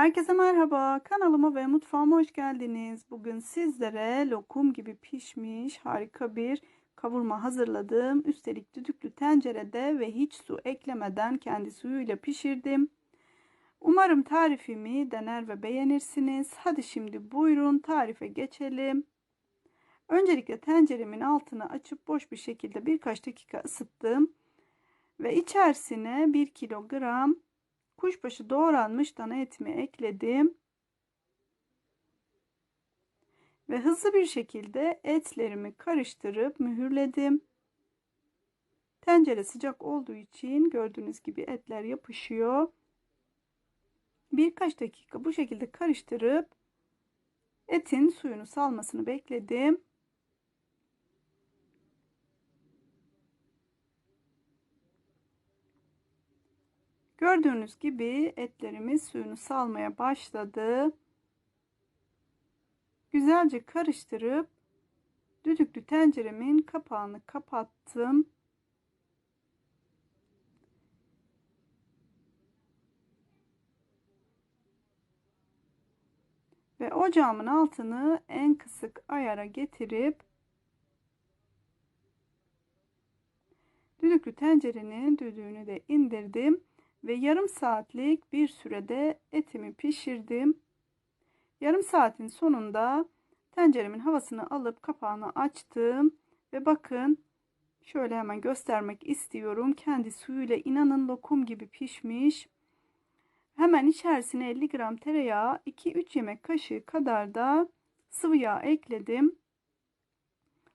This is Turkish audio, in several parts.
Herkese merhaba. Kanalıma ve mutfağıma hoş geldiniz. Bugün sizlere lokum gibi pişmiş harika bir kavurma hazırladım. Üstelik düdüklü tencerede ve hiç su eklemeden kendi suyuyla pişirdim. Umarım tarifimi dener ve beğenirsiniz. Hadi şimdi buyurun tarife geçelim. Öncelikle tenceremin altını açıp boş bir şekilde birkaç dakika ısıttım. Ve içerisine 1 kilogram kuşbaşı doğranmış dana etimi ekledim. Ve hızlı bir şekilde etlerimi karıştırıp mühürledim. Tencere sıcak olduğu için gördüğünüz gibi etler yapışıyor. Birkaç dakika bu şekilde karıştırıp etin suyunu salmasını bekledim. Gördüğünüz gibi etlerimiz suyunu salmaya başladı. Güzelce karıştırıp düdüklü tenceremin kapağını kapattım. Ve ocağımın altını en kısık ayara getirip düdüklü tencerenin düdüğünü de indirdim ve yarım saatlik bir sürede etimi pişirdim. Yarım saatin sonunda tenceremin havasını alıp kapağını açtım ve bakın şöyle hemen göstermek istiyorum. Kendi suyuyla inanın lokum gibi pişmiş. Hemen içerisine 50 gram tereyağı, 2-3 yemek kaşığı kadar da sıvı yağ ekledim.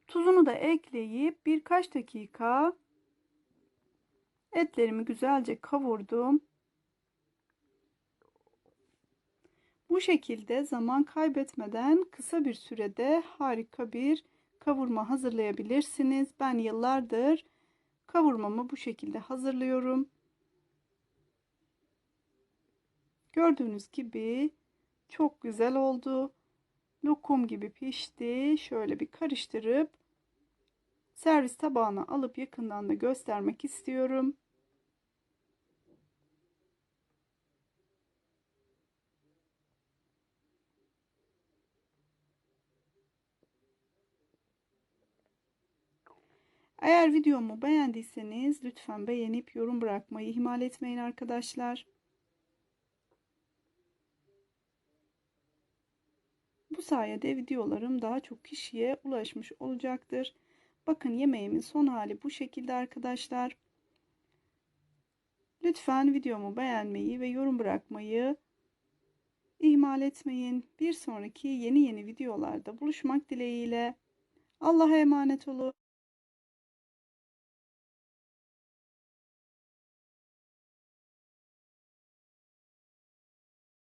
Tuzunu da ekleyip birkaç dakika Etlerimi güzelce kavurdum. Bu şekilde zaman kaybetmeden kısa bir sürede harika bir kavurma hazırlayabilirsiniz. Ben yıllardır kavurmamı bu şekilde hazırlıyorum. Gördüğünüz gibi çok güzel oldu. Lokum gibi pişti. Şöyle bir karıştırıp servis tabağına alıp yakından da göstermek istiyorum. Eğer videomu beğendiyseniz lütfen beğenip yorum bırakmayı ihmal etmeyin arkadaşlar. Bu sayede videolarım daha çok kişiye ulaşmış olacaktır. Bakın yemeğimin son hali bu şekilde arkadaşlar. Lütfen videomu beğenmeyi ve yorum bırakmayı ihmal etmeyin. Bir sonraki yeni yeni videolarda buluşmak dileğiyle. Allah'a emanet olun.